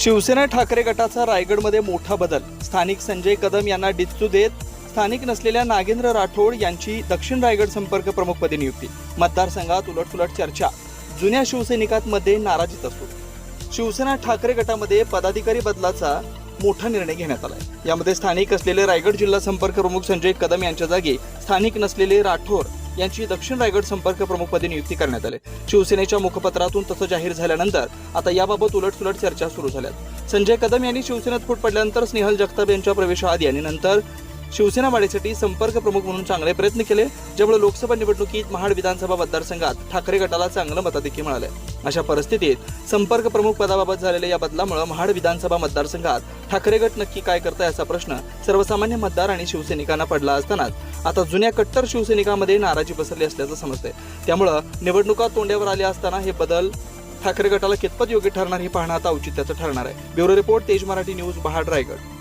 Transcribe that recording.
शिवसेना ठाकरे गटाचा रायगडमध्ये मोठा बदल. स्थानिक संजय कदम यांना डिच्चू देत स्थानिक नसलेल्या नागेंद्र राठोड यांची दक्षिण रायगड संपर्क प्रमुखपदी नियुक्ती. मतदारसंघात उलटसुलट चर्चा. जुन्या शिवसैनिकांमध्ये नाराजीत असतो शिवसेना ठाकरे गटामध्ये पदाधिकारी बदलाचा मोठा निर्णय घेण्यात आलाय. यामध्ये स्थानिक असलेले रायगड जिल्हा संपर्क प्रमुख संजय कदम यांच्या जागी स्थानिक नसलेले राठोड यांची दक्षिण रायगड संपर्क प्रमुखपदी नियुक्ती करण्यात आली. शिवसेनेच्या मुखपत्रातून तसं जाहीर झाल्यानंतर आता याबाबत उलटसुलट चर्चा सुरू झाल्यात. संजय कदम यांनी शिवसेनेत फूट पडल्यानंतर स्नेहल जगताप यांच्या प्रवेशाआधी आणि नंतर शिवसेना वाढीसाठी संपर्क प्रमुख म्हणून चांगले प्रयत्न केले ज्यामुळे लोकसभा निवडणुकीत महाड विधानसभा मतदारसंघात ठाकरे गटाला चांगलं मताधिक्य मिळाले. अशा परिस्थितीत संपर्क प्रमुख पदाबाबत झालेल्या या बदलामुळे महाड विधानसभा मतदारसंघात ठाकरे गट नक्की काय करताय असा प्रश्न सर्वसामान्य मतदार आणि शिवसैनिकांना पडला असतानाच आता जुन्या कट्टर शिवसैनिकांमध्ये नाराजी पसरली असल्याचं समजते त्यामुळं निवडणुका तोंड्यावर आल्या असताना हे बदल ठाकरे गटाला कितपत योग्य ठरणार हे पाहणं आता औचित्याचं ठरणार आहे. ब्युरो रिपोर्ट तेज मराठी न्यूज महाड रायगड.